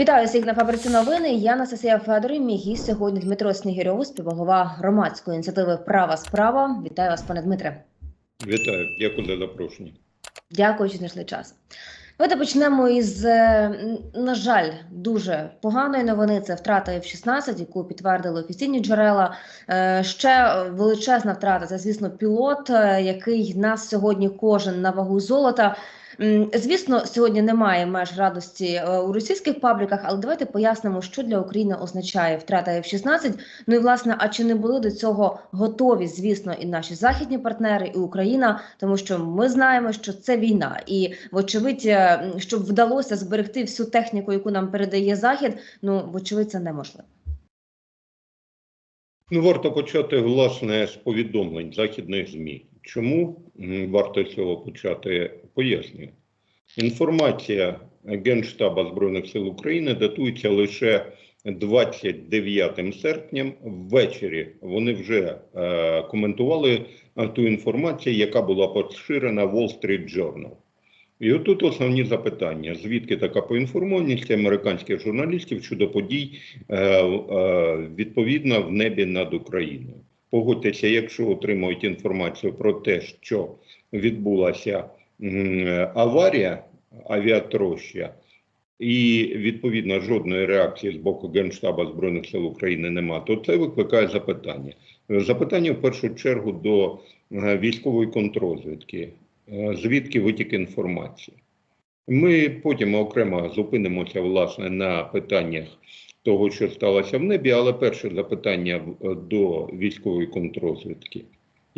Вітаю всіх на фабриці новини. Я Анастасія Федорів. Мій гість сьогодні Дмитро Снігирьов, співголова громадської ініціативи Права справа. Вітаю вас, пане Дмитре. Вітаю, дякую за запрошення. Дякую, що знайшли час. Давайте почнемо із, е, на жаль, дуже поганої новини. Це втрата F-16, яку підтвердили офіційні джерела. Е, Ще величезна втрата це, звісно, пілот, е, який нас сьогодні кожен на вагу золота. Звісно, сьогодні немає меж радості е, у російських пабліках, але давайте пояснимо, що для України означає втрата F-16. Ну і власне, а чи не були до цього готові, звісно, і наші західні партнери, і Україна, тому що ми знаємо, що це війна, і вочевидь, е, щоб вдалося зберегти всю техніку, яку нам передає Захід, ну вочевидь, це неможливо. Ну, варто почати власне з повідомлень західних ЗМІ. Чому варто цього почати? Пояснюю. Інформація Генштаба Збройних сил України датується лише 29 серпня ввечері. Вони вже е, коментували е, ту інформацію, яка була поширена в Wall Street Journal. І отут основні запитання: звідки така поінформованість американських журналістів щодо подій е, е, відповідно в небі над Україною? Погодьтеся, якщо отримують інформацію про те, що відбулася аварія авіатроща, і відповідно жодної реакції з боку Генштаба Збройних сил України нема, то це викликає запитання. Запитання в першу чергу до е, військової контрозвідки. Е, звідки витік інформації. Ми потім окремо зупинимося власне на питаннях того, що сталося в небі, але перше запитання до військової контрозвідки.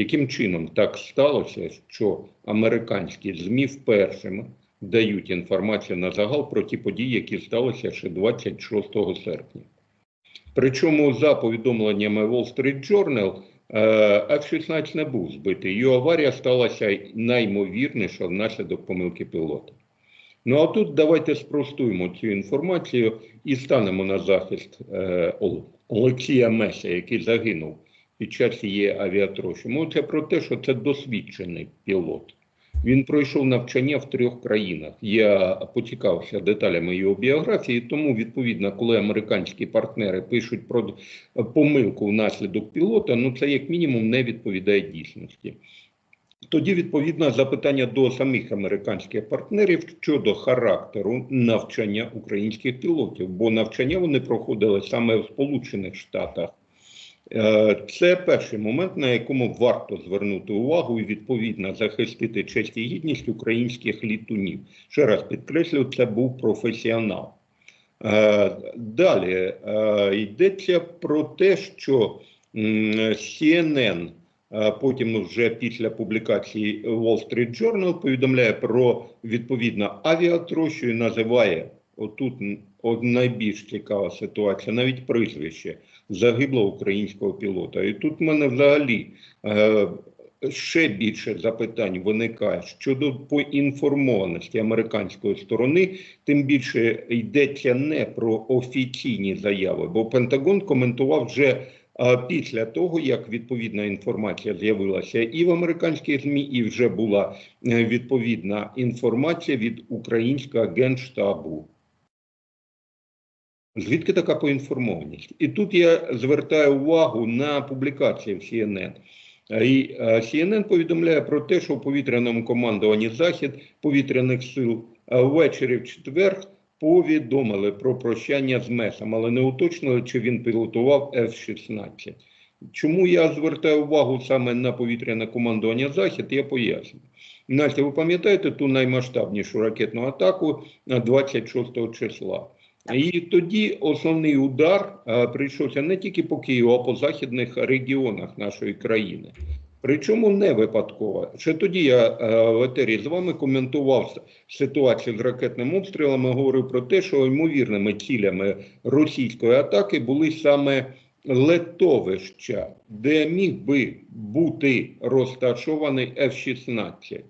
Яким чином так сталося, що американські ЗМІ вперше дають інформацію на загал про ті події, які сталися ще 26 серпня? Причому, за повідомленнями Wall Street Journal, е, F-16 не був збитий. Його аварія сталася наймовірніше внаслідок помилки пілота. Ну а тут давайте спростуємо цю інформацію і станемо на захист е, Олексія Меса, який загинув під час цієї авіатрощі. Мовиться про те, що це досвідчений пілот. Він пройшов навчання в трьох країнах. Я поцікавився деталями його біографії, тому відповідно, коли американські партнери пишуть про помилку внаслідок пілота, ну це як мінімум не відповідає дійсності. Тоді відповідно запитання до самих американських партнерів щодо характеру навчання українських пілотів, бо навчання вони проходили саме в Сполучених Штатах. Е, Це перший момент, на якому варто звернути увагу і відповідно захистити честь і гідність українських літунів. Ще раз підкреслю, це був професіонал. Е, Далі е, йдеться про те, що CNN потім вже після публікації Wall Street Journal повідомляє про відповідно авіатрощу і називає отут найбільш цікава ситуація, навіть прізвище загиблого українського пілота. І тут в мене взагалі е, ще більше запитань виникає щодо поінформованості американської сторони, тим більше йдеться не про офіційні заяви, бо Пентагон коментував вже а, після того, як відповідна інформація з'явилася і в американських ЗМІ, і вже була е, відповідна інформація від українського генштабу. Звідки така поінформованість? І тут я звертаю увагу на публікації в CNN. Е, І е, CNN повідомляє про те, що в повітряному командуванні Захід повітряних сил е, ввечері в четвер повідомили про прощання з МЕСом, але не уточнили, чи він пілотував F-16. Чому я звертаю увагу саме на повітряне командування Захід, я поясню. Настя, ви пам'ятаєте ту наймасштабнішу ракетну атаку е, 26 числа? І тоді основний удар прийшовся не тільки по Києву, а по західних регіонах нашої країни. Причому не випадково. Ще тоді я в етері з вами коментував ситуацію з ракетними обстрілами, говорив про те, що ймовірними цілями російської атаки були саме летовища, де міг би бути розташований F-16.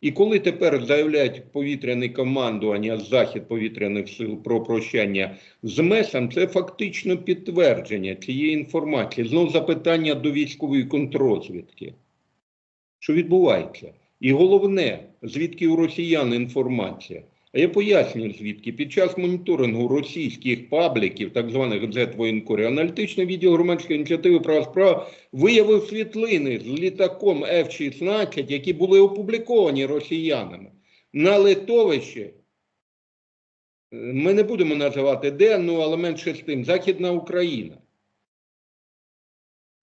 І коли тепер заявляють повітряне командування Захід повітряних сил про прощання з МЕСом, це фактично підтвердження цієї інформації. Знов запитання до військової контрозвідки. Що відбувається? І головне, звідки у росіян інформація? А я пояснюю звідки. Під час моніторингу російських пабліків, так званих Z воєнкорів, аналітичний відділ громадської ініціативи права справ виявив світлини з літаком F-16, які були опубліковані росіянами на литовищі. Ми не будемо називати де, ну але менше з тим, Західна Україна.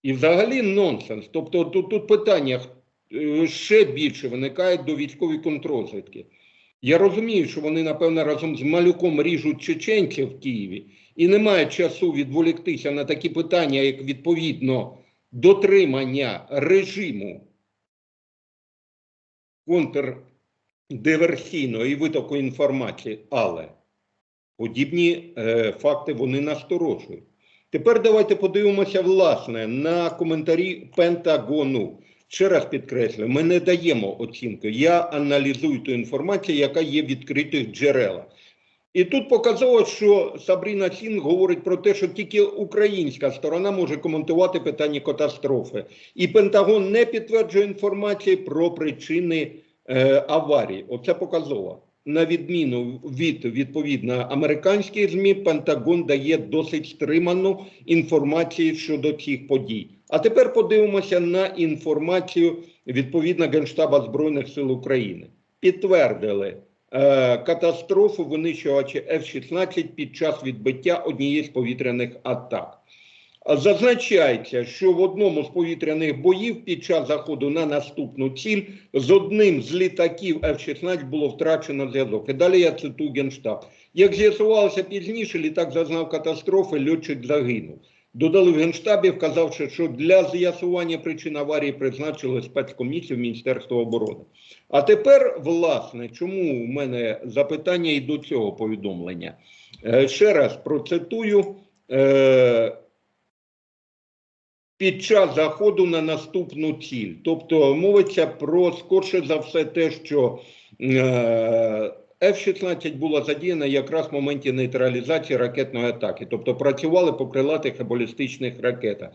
І взагалі нонсенс. Тобто тут, тут питання е, ще більше виникають до військової контрозвідки. Я розумію, що вони, напевно, разом з малюком ріжуть чеченців в Києві і немає часу відволіктися на такі питання, як відповідно дотримання режиму контрдиверсійного і витоку інформації, але подібні е, факти вони насторожують. Тепер давайте подивимося, власне, на коментарі Пентагону. Ще раз підкреслю, ми не даємо оцінки. Я аналізую ту інформацію, яка є в відкритих джерелах. І тут показало, що Сабріна Сінг говорить про те, що тільки українська сторона може коментувати питання катастрофи. І Пентагон не підтверджує інформації про причини е, аварії. Оце показово. На відміну від відповідно американських ЗМІ, Пентагон дає досить стриману інформацію щодо цих подій. А тепер подивимося на інформацію відповідно Генштаба Збройних сил України. Підтвердили е, катастрофу винищувача F-16 під час відбиття однієї з повітряних атак. Зазначається, що в одному з повітряних боїв під час заходу на наступну ціль з одним з літаків F-16 було втрачено зв'язок. І далі я цитую Генштаб. Як з'ясувалося пізніше, літак зазнав катастрофи, льотчик загинув. Додали в Генштабі, вказавши, що для з'ясування причин аварії призначили спецкомісію Міністерства оборони. А тепер, власне, чому у мене запитання і до цього повідомлення? Е, ще раз процитую. Е, під час заходу на наступну ціль. Тобто мовиться про скорше за все те, що е, F-16 була задіяна якраз в моменті нейтралізації ракетної атаки, тобто працювали по крилатих і балістичних ракетах.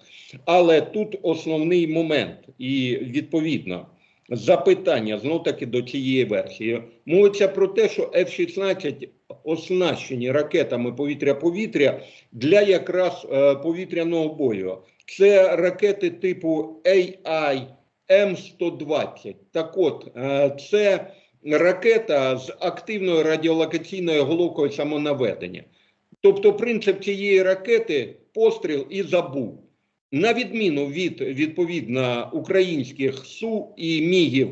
Але тут основний момент, і відповідно запитання знов таки до цієї версії. Мовиться про те, що F-16 оснащені ракетами повітря-повітря для якраз е, повітряного бою. Це ракети типу AI М120. Так от, е, це ракета з активною радіолокаційною головкою самонаведення. Тобто, принцип цієї ракети постріл і забув. На відміну від відповідно українських Су і Мігів,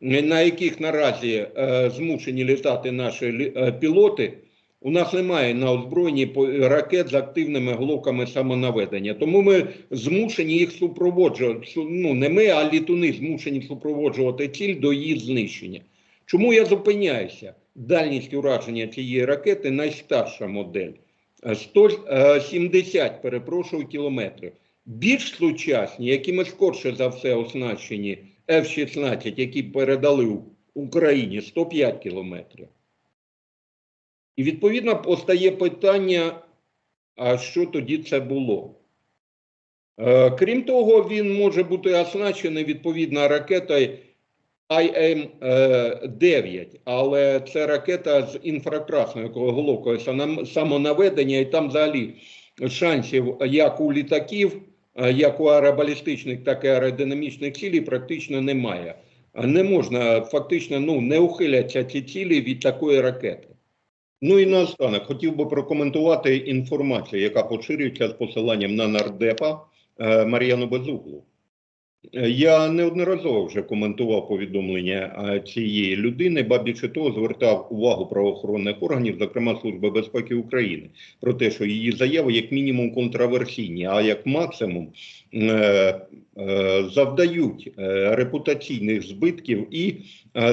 на яких наразі е, змушені літати наші е, пілоти, у нас немає на озброєнні ракет з активними головками самонаведення. Тому ми змушені їх супроводжувати. Ну не ми, а літуни змушені супроводжувати ціль до її знищення. Чому я зупиняюся? Дальність ураження цієї ракети найстарша модель. Е, 170, перепрошую, кілометрів. Більш сучасні, якими скорше за все оснащені F-16, які передали Україні 105 кілометрів. І відповідно постає питання, а що тоді це було? Е, крім того, він може бути оснащений відповідно ракетою IM-9, але це ракета з інфракрасною головкою сам- самонаведення, і там взагалі шансів як у літаків, е, як у аеробалістичних, так і аеродинамічних цілей практично немає. Не можна фактично ну, не ухиляться ці цілі від такої ракети. Ну і наостанок хотів би прокоментувати інформацію, яка поширюється з посиланням на нардепа е, Мар'яну Безуглу. Я неодноразово вже коментував повідомлення цієї людини, ба більше того, звертав увагу правоохоронних органів, зокрема Служби безпеки України, про те, що її заяви як мінімум контраверсійні, а як максимум е, е, завдають е, репутаційних збитків і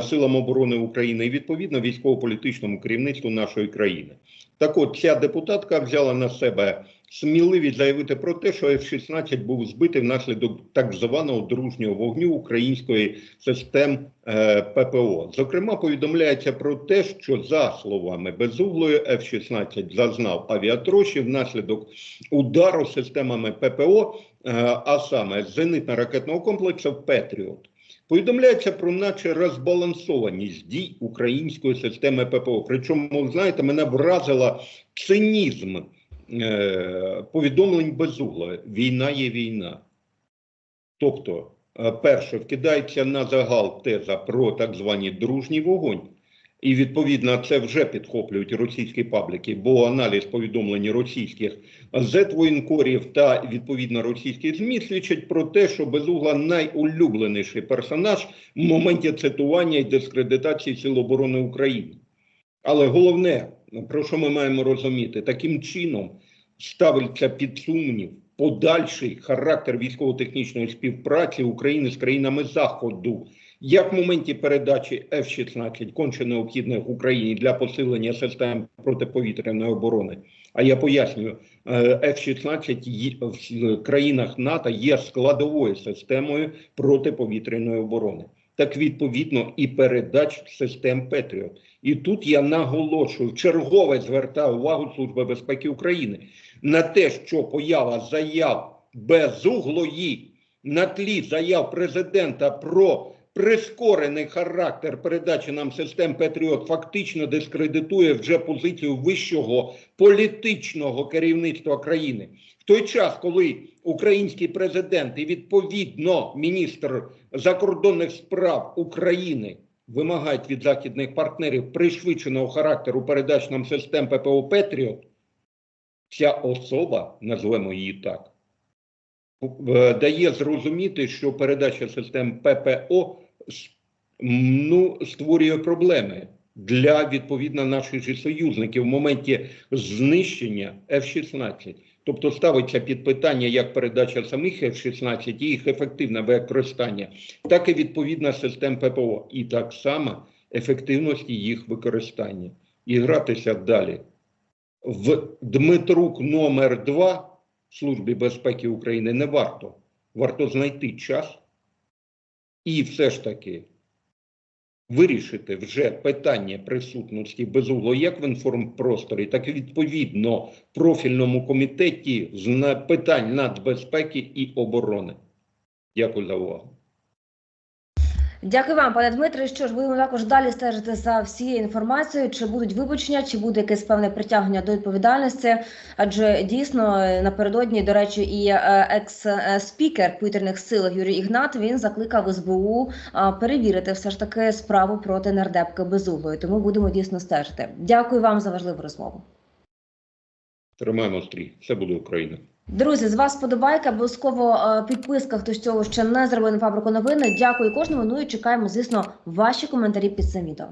силам оборони України, і відповідно військово-політичному керівництву нашої країни. Так от ця депутатка взяла на себе сміливість заявити про те, що F-16 був збитий внаслідок так званого дружнього вогню української систем е, ППО. Зокрема, повідомляється про те, що за словами безуглої F-16 зазнав авіатрощі внаслідок удару системами ППО, е, а саме зенитно-ракетного комплексу Петріот. Повідомляється про наче розбалансованість дій української системи ППО. Причому, знаєте, мене вразила цинізм повідомлень безугла. Війна є війна. Тобто, е, перше, вкидається на загал теза про так званий дружній вогонь. І відповідно це вже підхоплюють російські пабліки, бо аналіз повідомлень російських зетвоєнкорів та відповідно російських ЗМІ свідчать про те, що безугла найулюбленіший персонаж в моменті цитування і дискредитації Сил оборони України. Але головне, про що ми маємо розуміти, таким чином ставиться під сумнів подальший характер військово-технічної співпраці України з країнами Заходу. Як в моменті передачі F-16 конче необхідних Україні для посилення систем протиповітряної оборони, а я пояснюю, е, F-16 в країнах НАТО є складовою системою протиповітряної оборони. Так відповідно і передач систем Петріот. І тут я наголошую, чергове звертаю увагу Служби безпеки України на те, що поява заяв безуглої на тлі заяв президента про прискорений характер передачі нам систем Петріот фактично дискредитує вже позицію вищого політичного керівництва країни. В той час, коли український президент і відповідно міністр закордонних справ України вимагають від західних партнерів пришвидшеного характеру передач нам систем ППО Петріот, ця особа, назвемо її так, дає зрозуміти, що передача систем ППО ну, створює проблеми для відповідно наших же союзників в моменті знищення F-16. Тобто ставиться під питання як передача самих F-16 і їх ефективне використання, так і відповідна систем ППО, і так само ефективності їх використання. І гратися далі. В Дмитрук номер 2 Службі безпеки України не варто. Варто знайти час і все ж таки вирішити вже питання присутності безугло як в інформпросторі, так і відповідно профільному комітеті з питань нацбезпеки і оборони. Дякую за увагу. Дякую вам, пане Дмитре. Що ж, будемо також далі стежити за всією інформацією, чи будуть вибачення, чи буде якесь певне притягнення до відповідальності. Адже дійсно е, напередодні, до речі, і е, екс-спікер повітряних сил Юрій Ігнат він закликав СБУ перевірити все ж таки справу проти нардепки Безуглої. Тому будемо дійсно стежити. Дякую вам за важливу розмову. Тримаємо стрій. Все буде Україна. Друзі, з вас подобайка, обов'язково е, підписка, хто з цього ще не зробив на фабрику новини. Дякую кожному. Ну і чекаємо, звісно, ваші коментарі під цим відео.